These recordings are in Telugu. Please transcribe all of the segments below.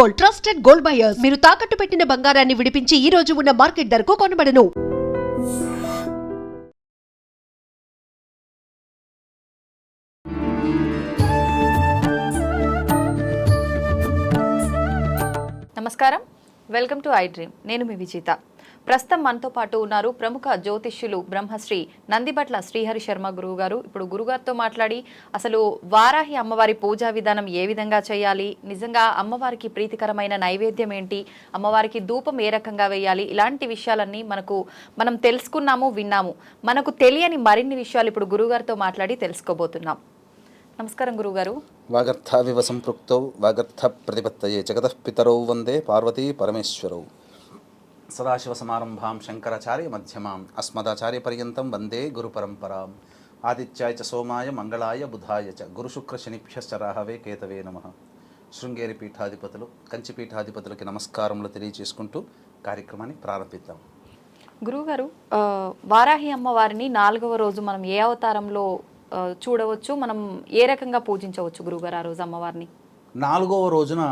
Gold trusted gold buyers. మీరు తాకట్టు పెట్టిన బంగారాన్ని విడిపించి ఈ రోజు ఉన్న మార్కెట్ ధరకు కొనబడను. నమస్కారం. Welcome to I dream. నేను మీ విజేత. ప్రస్తుతం మనతో పాటు ఉన్నారు ప్రముఖ జ్యోతిష్యులు బ్రహ్మశ్రీ నందిబట్ల శ్రీహరి శర్మ గురువు గారు ఇప్పుడు గురుగారితో మాట్లాడి అసలు వారాహి అమ్మవారి పూజా విధానం ఏ విధంగా చేయాలి? నిజంగా అమ్మవారికి ప్రీతికరమైన నైవేద్యం ఏంటి? అమ్మవారికి ధూపం ఏ రకంగా వేయాలి? ఇలాంటి విషయాలన్నీ మనకు మనం తెలుసుకున్నాము విన్నాము. మనకు తెలియని మరిన్ని విషయాలు ఇప్పుడు గురుగారితో మాట్లాడి తెలుసుకోబోతున్నాం. నమస్కారం గురుగారు వాగర్థావివ సంపృక్తౌ వాగర్థ ప్రతిపత్తయే జగతః పితరౌ వందే పార్వతీ పరమేశ్వరౌ. సదాశివసమారంభాం శంకరాచార్య మధ్యమాం అస్మదాచార్య పర్యంతం వందే గురు పరంపరాం ఆదిత్యాయ చ సోమాయ మంగళాయ బుధాయ చ గురుశుక్ర శనిభ్యశ్చ రాహవే కేతవే నమ. శృంగేరి పీఠాధిపతులు కంచి పీఠాధిపతులకి నమస్కారములు తెలియజేసుకుంటూ కార్యక్రమాన్ని ప్రారంభిద్దాం. గురువుగారు వారాహి అమ్మవారిని నాలుగవ రోజు మనం ఏ అవతారంలో చూడవచ్చు? మనం ఏ రకంగా పూజించవచ్చు గురువుగారు ఆ రోజు అమ్మవారిని? నాలుగవ రోజున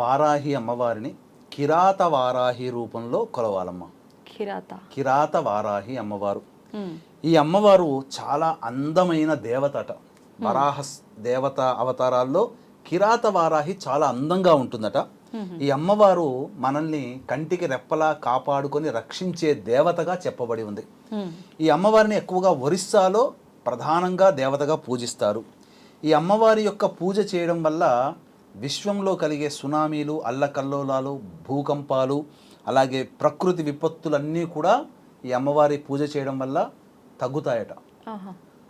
వారాహి అమ్మవారిని కిరాత వారాహి రూపంలో కొలవాలమ్మ. కిరాత. కిరాత వారాహి అమ్మవారు ఈ అమ్మవారు చాలా అందమైన దేవత అట వరాహ దేవత అవతారాల్లో కిరాత వారాహి చాలా అందంగా ఉంటుందట. ఈ అమ్మవారు మనల్ని కంటికి రెప్పలా కాపాడుకొని రక్షించే దేవతగా చెప్పబడి ఉంది. ఈ అమ్మవారిని ఎక్కువగా ఒరిస్సాలో ప్రధానంగా దేవతగా పూజిస్తారు. ఈ అమ్మవారి యొక్క పూజ చేయడం వల్ల విశ్వంలో కలిగే సునామీలు అల్లకల్లోలాలు భూకంపాలు అలాగే ప్రకృతి విపత్తులన్నీ కూడా ఈ అమ్మవారి పూజ చేయడం వల్ల తగ్గుతాయట.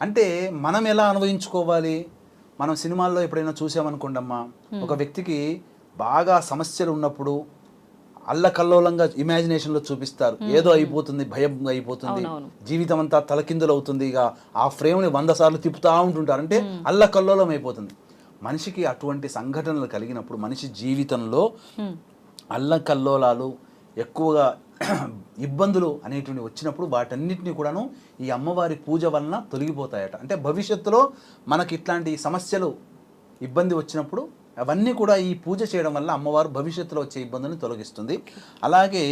అంటే మనం ఎలా అనుభవించుకోవాలి? మనం సినిమాల్లో ఎప్పుడైనా చూసామనుకోండమ్మా ఒక వ్యక్తికి బాగా సమస్యలు ఉన్నప్పుడు అల్లకల్లోలంగా ఇమాజినేషన్లో చూపిస్తారు. ఏదో అయిపోతుంది భయం అయిపోతుంది. జీవితం అంతా తలకిందులు అవుతుంది ఇక ఆ ఫ్రేమ్ని వంద సార్లు తిప్పుతూ ఉంటుంటారు. అంటే అల్లకల్లోలం అయిపోతుంది. మనిషికి అటువంటి సంఘటనలు కలిగినప్పుడు మనిషి జీవితంలో అల్లకల్లోలాలు ఎక్కువగా ఇబ్బందులు అనేటువంటి వచ్చినప్పుడు వాటన్నిటిని కూడాను ఈ అమ్మవారి పూజ వలన తొలగిపోతాయట. అంటే భవిష్యత్తులో మనకి ఇట్లాంటి సమస్యలు ఇబ్బంది వచ్చినప్పుడు అవన్నీ కూడా ఈ పూజ చేయడం వల్ల అమ్మవారు భవిష్యత్తులో వచ్చే ఇబ్బందులను తొలగిస్తుంది. అలాగే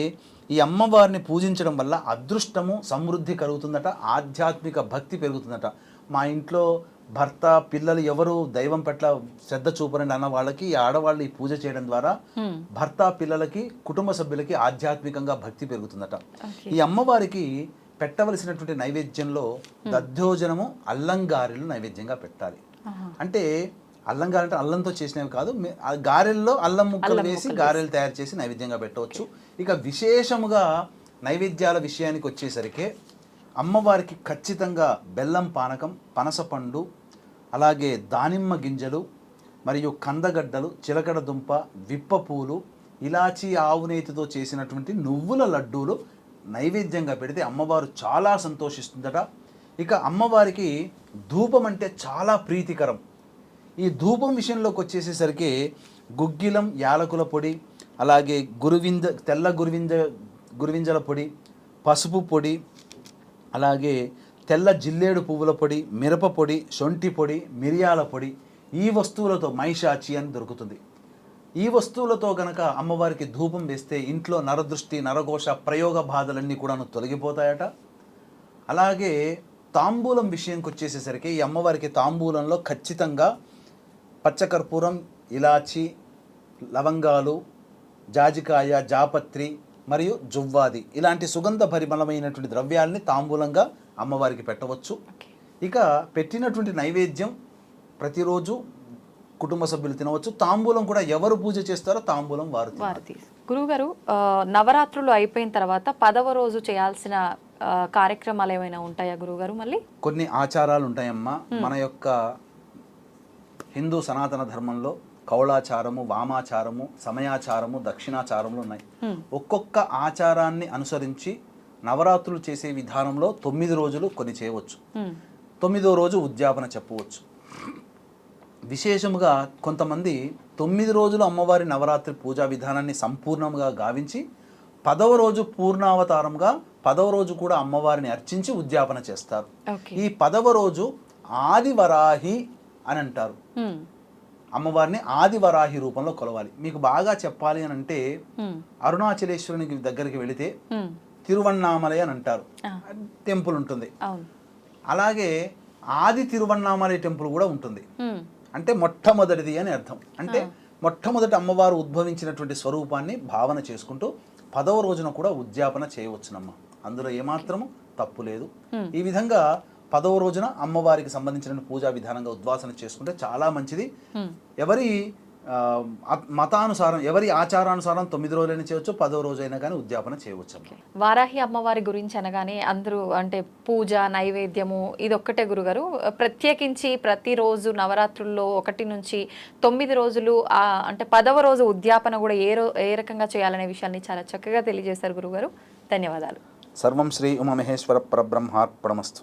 ఈ అమ్మవారిని పూజించడం వల్ల అదృష్టము సమృద్ధి కలుగుతుందట ఆధ్యాత్మిక భక్తి పెరుగుతుందట. మా ఇంట్లో భర్త పిల్లలు ఎవరు దైవం పట్ల శ్రద్ధ చూపరండి అన్న వాళ్ళకి ఈ ఆడవాళ్ళు ఈ పూజ చేయడం ద్వారా భర్త పిల్లలకి కుటుంబ సభ్యులకి ఆధ్యాత్మికంగా భక్తి పెరుగుతుందట. ఈ అమ్మవారికి పెట్టవలసినటువంటి నైవేద్యంలో దద్దోజనము అల్లంగారెలు నైవేద్యంగా పెట్టాలి. అంటే అల్లంగారెలు అంటే అల్లంతో చేసినవి కాదు గారెల్లో అల్లం ముక్కలు వేసి గారెలు తయారు చేసి నైవేద్యంగా పెట్టవచ్చు. ఇక విశేషముగా నైవేద్యాల విషయానికి వచ్చేసరికి అమ్మవారికి ఖచ్చితంగా బెల్లం పానకం పనసపండు అలాగే దానిమ్మ గింజలు మరియు కందగడ్డలు చిలకడ దుంప విప్ప పూలు ఇలాచి ఆవునేతితో చేసినటువంటి నువ్వుల లడ్డూలు నైవేద్యంగా పెడితే అమ్మవారు చాలా సంతోషిస్తుందట. ఇక అమ్మవారికి ధూపం అంటే చాలా ప్రీతికరం. ఈ ధూపం విషయంలోకి వచ్చేసేసరికి గుగ్గిలం యాలకుల పొడి అలాగే గురువింజ తెల్ల గురువింజ గురువింజల పొడి పసుపు పొడి అలాగే తెల్ల జిల్లేడు పువ్వుల పొడి మిరప పొడి శొంఠి పొడి మిరియాల పొడి ఈ వస్తువులతో మైషాచి అని దొరుకుతుంది. ఈ వస్తువులతో గనక అమ్మవారికి ధూపం వేస్తే ఇంట్లో నరదృష్టి నరఘోష ప్రయోగ బాధలన్నీ కూడాను తొలగిపోతాయట. అలాగే తాంబూలం విషయానికి వచ్చేసేసరికి ఈ అమ్మవారికి తాంబూలంలో ఖచ్చితంగా పచ్చకర్పూరం ఇలాచి లవంగాలు జాజికాయ జాపత్రి మరియు జువ్వాది. ఇలాంటి సుగంధ పరిమళమైనటువంటి ద్రవ్యాల్ని తాంబూలంగా అమ్మవారికి పెట్టవచ్చు. ఇక పెట్టినటువంటి నైవేద్యం ప్రతిరోజు కుటుంబ సభ్యులు తినవచ్చు. తాంబూలం కూడా ఎవరు పూజ చేస్తారో తాంబూలం వారు గురువుగారు నవరాత్రులు అయిపోయిన తర్వాత పదవ రోజు చేయాల్సిన కార్యక్రమాలు ఏమైనా ఉంటాయా గురువుగారు మళ్ళీ? కొన్ని ఆచారాలు ఉంటాయమ్మా. మన యొక్క హిందూ సనాతన ధర్మంలో కౌళాచారము వామాచారము సమయాచారము దక్షిణాచారములు ఉన్నాయి. ఒక్కొక్క ఆచారాన్ని అనుసరించి నవరాత్రులు చేసే విధానంలో తొమ్మిది రోజులు కొన్ని చేయవచ్చు. తొమ్మిదో రోజు ఉద్యాపన చెప్పవచ్చు. విశేషముగా కొంతమంది తొమ్మిది రోజులు అమ్మవారి నవరాత్రి పూజా విధానాన్ని సంపూర్ణంగా గావించి పదవ రోజు పూర్ణావతారంగా పదవ రోజు కూడా అమ్మవారిని అర్చించి ఉద్యాపన చేస్తారు. ఈ పదవ రోజు ఆదివరాహి అని అంటారు. అమ్మవారిని ఆదివరాహి రూపంలో కొలవాలి. మీకు బాగా చెప్పాలి అని అంటే. అరుణాచలేశ్వరునికి దగ్గరికి వెళితే. తిరువన్నామలై అని అంటారు. టెంపుల్ ఉంటుంది. అలాగే ఆది తిరువన్నామలై టెంపుల్ కూడా ఉంటుంది. అంటే మొట్టమొదటిది అని అర్థం. అంటే మొట్టమొదటి అమ్మవారు ఉద్భవించినటువంటి స్వరూపాన్ని భావన చేసుకుంటూ పదవ రోజున కూడా ఉద్యాపన చేయవచ్చునమ్మ. అందులో ఏమాత్రము తప్పు లేదు. ఈ విధంగా పదవ రోజున అమ్మవారికి సంబంధించిన పూజా విధానంగా ఉద్వాసన చేసుకుంటే చాలా మంచిది. ఎవరి మతానుసారం ఎవరి ఆచారానుసారం తొమ్మిది రోజులైనా చేయవచ్చు పదవ రోజైనా కానీ ఉద్యాపన చేయవచ్చు వారాహి అమ్మవారి గురించి అనగానే అందరూ అంటే పూజ నైవేద్యము ఇది ఒక్కటే గురుగారు. ప్రత్యేకించి ప్రతిరోజు నవరాత్రుల్లో ఒకటి నుంచి తొమ్మిది రోజులు ఆ అంటే పదవ రోజు ఉద్యాపన కూడా ఏ రో ఏ రకంగా చేయాలనే విషయాన్ని చాలా చక్కగా తెలియజేశారు గురుగారు. ధన్యవాదాలు. సర్వం శ్రీ ఉమామహేశ్వర పరబ్రహ్మార్పణమస్తు.